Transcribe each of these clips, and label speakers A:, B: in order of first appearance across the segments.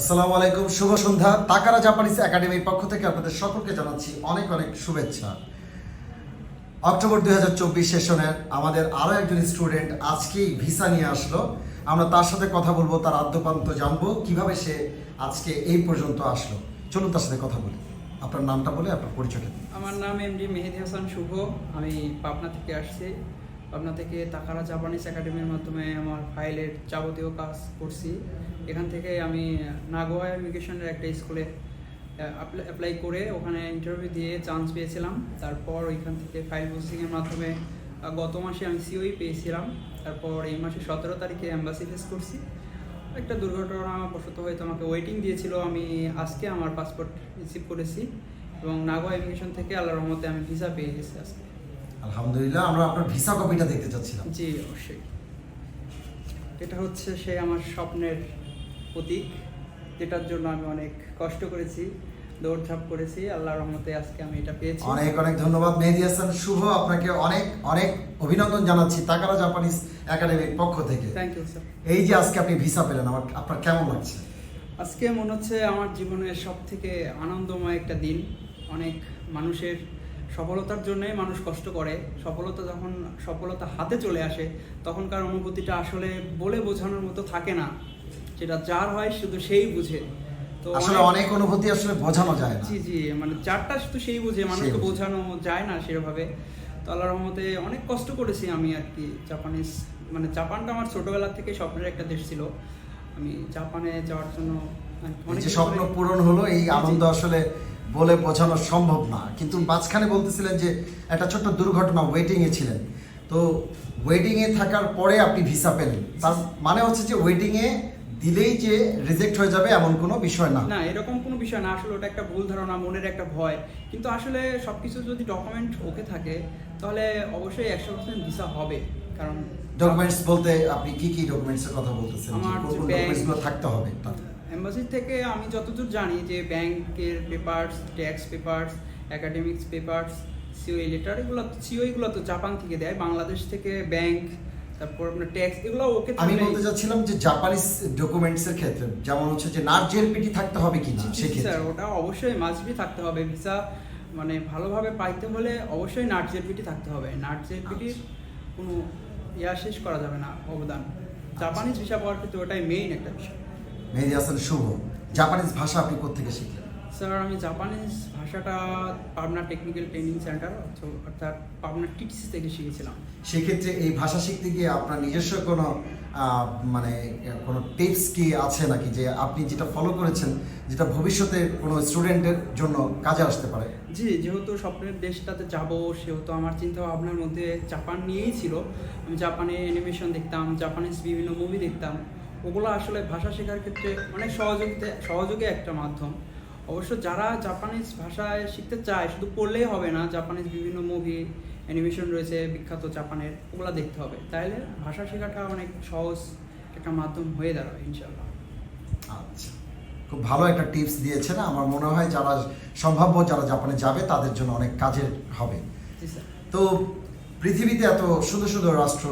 A: আসসালামু আলাইকুম, শুভ সন্ধ্যা। তাকারা জাপানিজ একাডেমির পক্ষ থেকে আপনাদের সকলকে জানাচ্ছি অনেক অনেক শুভেচ্ছা। অক্টোবর দুই হাজার চব্বিশ সেশনের আমাদের আরও একজন স্টুডেন্ট আজকেই ভিসা নিয়ে আসলো। আমরা তার সাথে কথা বলব, তার আদ্যপান্ত জানব, কীভাবে সে আজকে এই পর্যন্ত আসলো। চলুন তার সাথে কথা বলি। আপনার নামটা বলে, আপনার পরিচয়টা
B: আমার নাম এমডি মেহেদি হাসান শুভ। আমি পাবনা থেকে আসছি। পাবনা থেকে তাকারা জাপানিজ একাডেমির মাধ্যমে আমার ফাইলের যাবতীয় কাজ করছি। এখান থেকে আমি নাগোয়া এডুকেশনের একটা স্কুলে অ্যাপ্লাই করে ওখানে ইন্টারভিউ দিয়ে চান্স পেয়েছিলাম। তারপর ওইখান থেকে ফাইল প্রসেসিংয়ের মাধ্যমে গত মাসে আমি সিওই পেয়েছিলাম। তারপর এই মাসে সতেরো তারিখে অ্যাম্বাসি ফেস করছি। একটা দুর্ঘটনা বশত হয়তো আমাকে ওয়েটিং দিয়েছিল। আমি আজকে আমার পাসপোর্ট রিসিভ করেছি এবং নাগোয়া এডুকেশন থেকে আল্লাহর রহমতে আমি ভিসা পেয়ে গেছি আজকে।
A: আলহামদুলিল্লাহ আমরা আপনার ভিসা কপিটা দেখতে চাচ্ছিলাম।
B: জি অবশ্যই। এটা হচ্ছে সে আমার স্বপ্নের প্রতীক যেটার জন্য আমি অনেক কষ্ট করেছি দৌড়ঝাঁপ করেছি। আল্লাহর রহমতে আজকে আমি এটা পেয়েছি।
A: অনেক অনেক ধন্যবাদ মেহেদি হাসান শুভ আপনাকে অনেক অনেক অভিনন্দন জানাচ্ছি তাকারা জাপানিজ একাডেমির পক্ষ থেকে।
B: থ্যাংক ইউ স্যার
A: এই যে আজকে আপনি ভিসা পেলেন আমার আপনার কেমন লাগছে?
B: আজকে মনে হচ্ছে আমার জীবনের সব থেকে আনন্দময় একটা দিন। অনেক মানুষের সফলতার জন্যই মানুষ কষ্ট করে সফলতা যখন সফলতা হাতে চলে আসে তখনকার অনুভূতিটা আসলে বলে বোঝানোর মতো থাকে না। যেটা যার হয় শুধু সেই বুঝে। তো
A: আসলে অনেক অনুভূতি আসলে বোঝানো যায় না।
B: জি জি মানে যারটা শুধু সেই বুঝে মানুষকে বোঝানো যায় না সেভাবে। তো আল্লাহর রহমতে অনেক কষ্ট করেছি আমি আর কি। জাপানিজ মানে জাপানটা আমার ছোটবেলা থেকে স্বপ্নের একটা দেশ ছিল। আমি জাপানে যাওয়ার জন্য অনেক
A: স্বপ্ন পূরণ হলো এই। আনন্দ আসলে বলে বোঝানো সম্ভব না। কিন্তু মাঝখানে বলতেছিলেন যে একটা ছোট্ট দুর্ঘটনা ওয়েটিং এ ছিলেন। তো ওয়েটিং এ থাকার পরে আপনি ভিসা পেলেন। তার মানে হচ্ছে যে ওয়েটিং এ দিলেই যে রিজেক্ট হয়ে যাবে এমন কোনো বিষয় না।
B: না এরকম কোনো বিষয় না। আসলে ওটা একটা ভুল ধারণা মনের একটা ভয়। কিন্তু আসলে সবকিছু যদি ডকুমেন্ট ওকে থাকে তাহলে অবশ্যই একশো পার্সেন্ট ভিসা হবে। কারণ
A: ডকুমেন্টস বলতে আপনি কি কি ডকুমেন্টস এর কথা বলতেছেন? কোন কোন
B: bank-
A: ডকুমেন্টসগুলো থাকতে হবে তাতে?
B: এম্বাসি থেকে আমি যতদূর জানি যে ব্যাংকের papers tax papers academics papers COE letter এগুলো সিওইগুলো তো জাপান থেকে দেয় বাংলাদেশ থেকে ব্যাংক তারপর আপনার ট্যাক্স এগুলো ওকে
A: আমি বলতে চাচ্ছিলাম যে জাপানিজ ডকুমেন্টস এর ক্ষেত্রে যেমন হচ্ছে যে নার্জের পিটি থাকতে হবে কিনা
B: জি, জি,
A: সেক্ষেত্রে।
B: স্যার ওটা অবশ্যই মাস্টবি থাকতে হবে ভিসা মানে ভালোভাবে পাইতে হলে অবশ্যই নাট জেপিটি থাকতে হবে। নাট জেপিটির কোনো ইয়া শেষ করা যাবে না অবদান। জাপানিজ ভিসা পাওয়ার ক্ষেত্রে ওটাই মেইন একটা বিষয়।
A: মেহেদি হাসান শুভ। জাপানিজ ভাষা আপনি কোথেকে শিখলেন?
B: স্যার আমি জাপানিজ ভাষাটা পাবনা টেকনিক্যাল ট্রেনিং সেন্টার অর্থাৎ পাবনা টিটিসি থেকে শিখেছিলাম।
A: সেক্ষেত্রে এই ভাষা শিখতে গিয়ে আপনার নিজস্ব কোনো মানে কোনো টিপস কি আছে নাকি যে আপনি যেটা ফলো করেছেন যেটা ভবিষ্যতে কোনো স্টুডেন্টের জন্য কাজে আসতে পারে?
B: জি যেহেতু স্বপ্নের দেশটাতে যাব সেহেতু আমার চিন্তা ভাবনার মধ্যে জাপান নিয়েই ছিল। আমি জাপানে অ্যানিমেশন দেখতাম জাপানিজ বিভিন্ন মুভি দেখতাম। ওগুলো আসলে ভাষা শেখার ক্ষেত্রে অনেক সহযোগিতা সহযোগী একটা মাধ্যম। অবশ্য যারা জাপানিজ ভাষায় শিখতে চায় শুধু পড়লেই হবে না জাপানিজ বিভিন্ন মুভি অ্যানিমেশন রয়েছে বিখ্যাত জাপানের ওগুলো দেখতে হবে। তাইলে ভাষা শেখাটা অনেক সহজ একটা মাধ্যম হয়ে দাঁড়াবে ইনশাল্লাহ
A: আচ্ছা। খুব ভালো একটা টিপস দিয়েছেন। আমার মনে হয় যারা সম্ভাব্য যারা জাপানে যাবে তাদের জন্য অনেক কাজের হবে। তো পৃথিবীতে এত সুন্দর সুন্দর রাষ্ট্র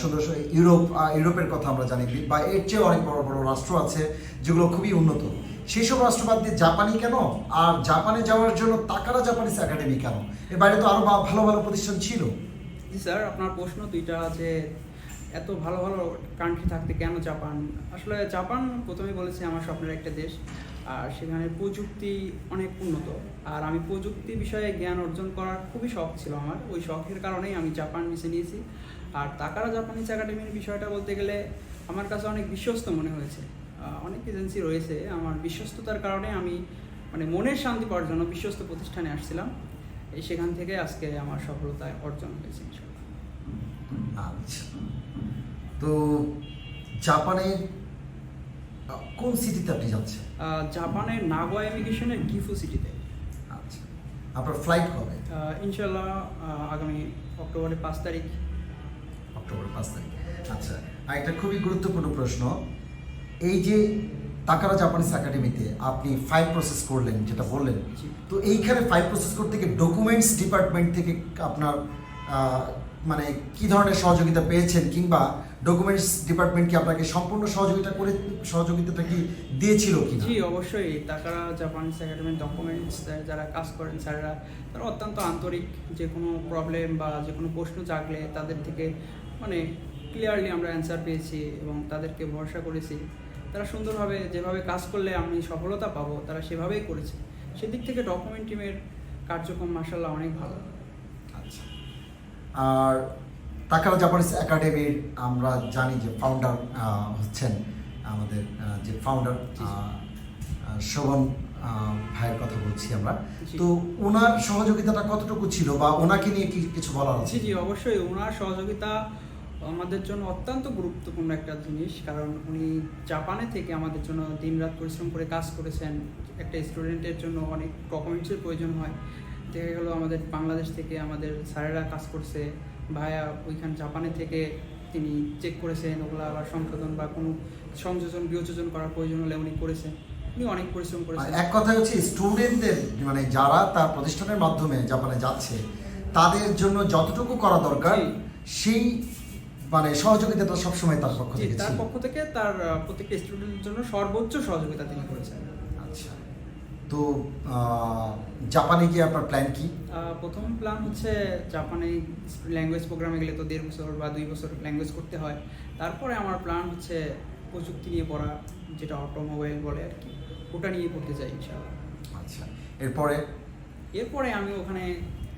A: সুন্দর ইউরোপ ইউরোপের কথা আমরা জানি। বা এর চেয়ে অনেক বড় বড় রাষ্ট্র আছে যেগুলো খুবই উন্নত। সেই সব রাষ্ট্র বাদ দিয়ে জাপানি কেন? আর জাপানে যাওয়ার জন্য তাকারা জাপানিস একাডেমি কেন? এর বাইরে তো আরও ভালো ভালো প্রতিষ্ঠান ছিল।
B: জি স্যার, আপনার প্রশ্ন দুইটা যে এত ভালো ভালো কান্ট্রি থাকতে কেন জাপান? আসলে জাপান প্রথমেই বলেছি আমার স্বপ্নের একটা দেশ। আর সেখানে প্রযুক্তি অনেক উন্নত। আর আমি প্রযুক্তি বিষয়ে জ্ঞান অর্জন করার খুবই শখ ছিল আমার। ওই শখের কারণেই আমি জাপান বেছে নিয়েছি। আর তাকারা জাপানিজ একাডেমির বিষয়টা বলতে গেলে আমার কাছে অনেক বিশ্বস্ত মনে হয়েছে। অনেক এজেন্সি রয়েছে। আমার বিশ্বস্ততার কারণে আমি মানে মনের শান্তি পাওয়ার জন্য বিশ্বস্ত প্রতিষ্ঠানে আসছিলাম। এই সেখান থেকে আজকে আমার সফলতায় অর্জন হয়েছে।
A: আচ্ছা। তো জাপানের কোন সিটিতে আপনি যাচ্ছেন?
B: জাপানের নাগোয়া ইমিগ্রেশনের গিফু সিটিতে
A: আচ্ছা। আপনার ফ্লাইট কবে?
B: ইনশাল্লাহ আগামী অক্টোবরের পাঁচ তারিখ।
A: অক্টোবর পাঁচ তারিখ। আচ্ছা আর একটা খুবই গুরুত্বপূর্ণ প্রশ্ন। এই যে তাকারা জাপানিজ একাডেমিতে আপনি ফাইল প্রসেস করলেন যেটা বললেন তো এইখানে ফাইল প্রসেস করতে গিয়ে ডকুমেন্টস ডিপার্টমেন্ট থেকে আপনার মানে কি ধরনের সহযোগিতা পেয়েছেন কিংবা ডকুমেন্টস ডিপার্টমেন্ট কি আপনাকে সম্পূর্ণ সহযোগিতা করে, সহযোগিতাটা কি দিয়েছিল কি
B: জি, অবশ্যই। তাকারা জাপানিজ একাডেমির ডকুমেন্টস যারা কাজ করেন স্যাররা, তারা অত্যন্ত আন্তরিক। যে কোনো প্রবলেম বা যে কোনো প্রশ্ন জাগলে তাদের থেকে মানে ক্লিয়ারলি আমরা অ্যান্সার পেয়েছি এবং তাদেরকে ভরসা করেছি। তারা সুন্দরভাবে যেভাবে কাজ করলে আমি সফলতা পাবো, তারা সেভাবেই করেছে। সেদিক থেকে ডকুমেন্ট টিমের কার্যক্রম মাসাল্লাহ অনেক ভালো।
A: আর তাকারা জাপানিজ একাডেমির আমরা জানি যে ফাউন্ডার হচ্ছেন আমাদের যে ফাউন্ডার শোভন ভাইয়ের কথা বলছি আমরা। তো ওনার সহযোগিতাটা কতটুকু ছিল বা ওনাকে নিয়ে কি কিছু বলার আছে
B: জি অবশ্যই। ওনার সহযোগিতা আমাদের জন্য অত্যন্ত গুরুত্বপূর্ণ একটা জিনিস কারণ উনি জাপানে থেকে আমাদের জন্য দিনরাত পরিশ্রম করে কাজ করেছেন। একটা স্টুডেন্টের জন্য অনেক ডকুমেন্টসের প্রয়োজন হয়। দেখা গেলো আমাদের বাংলাদেশ থেকে আমাদের স্যারেরা কাজ করছে ভাইয়া ওইখান জাপানে থেকে তিনি চেক করেছেন ওগুলো আবার সংশোধন বা কোনো সংযোজন বিয়োজন করার প্রয়োজন হলে উনি করেছেন। উনি অনেক পরিশ্রম করেছেন।
A: এক কথা হচ্ছে স্টুডেন্টদের মানে যারা তার প্রতিষ্ঠানের মাধ্যমে জাপানে যাচ্ছে তাদের জন্য যতটুকু করা দরকার সেই মানে সহযোগিতাটা সবসময় তার পক্ষ থেকে
B: তার পক্ষ থেকে তার প্রত্যেকটা স্টুডেন্টের জন্য সর্বোচ্চ সহযোগিতা তিনি করেছেন।
A: তো জাপানে গিয়ে আপনার প্ল্যান কি?
B: প্রথম প্ল্যান হচ্ছে জাপানে ল্যাঙ্গুয়েজ প্রোগ্রামে গেলে তো দেড় বছর বা দুই বছর ল্যাঙ্গুয়েজ করতে হয়। তারপরে আমার প্ল্যান হচ্ছে প্রযুক্তি নিয়ে পড়া যেটা অটোমোবাইল বলে আর কি ওটা নিয়ে পড়তে চাই ইনশাআল্লাহ।
A: আচ্ছা এরপরে?
B: এরপরে আমি ওখানে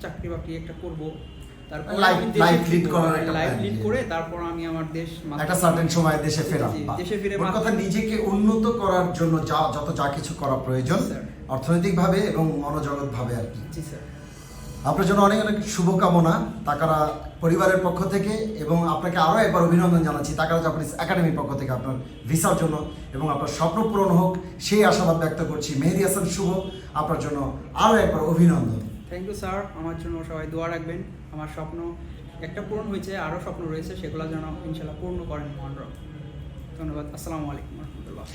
B: চাকরি বাকরি একটা করব। তারপর।
A: করার একটা
B: লাইফ লিড করে তারপর আমি আমার দেশ
A: একটা সার্টেন সময় দেশে ফেরা
B: দেশে ফিরে
A: কথা নিজেকে উন্নত করার জন্য যা যত যা কিছু করা প্রয়োজন। অর্থনৈতিকভাবে এবং মনোজগৎভাবে আর কি।
B: জি স্যার
A: আপনার জন্য অনেক অনেক শুভকামনা তাকারা পরিবারের পক্ষ থেকে এবং আপনাকে আরও একবার অভিনন্দন জানাচ্ছি তাকারা জাপানিজ একাডেমির পক্ষ থেকে আপনার ভিসার জন্য এবং আপনার স্বপ্ন পূরণ হোক সেই আশাবাদ ব্যক্ত করছি। মেহেদি হাসান শুভ আপনার জন্য আরও একবার অভিনন্দন।
B: থ্যাংক ইউ স্যার আমার জন্য সবাই দোয়া রাখবেন। আমার স্বপ্ন একটা পূরণ হয়েছে, আরও স্বপ্ন রয়েছে, সেগুলো যেন ইনশাল্লাহ পূর্ণ করেন মহানরা ধন্যবাদ। আসসালামু আলাইকুম রহমতুল্লাহ।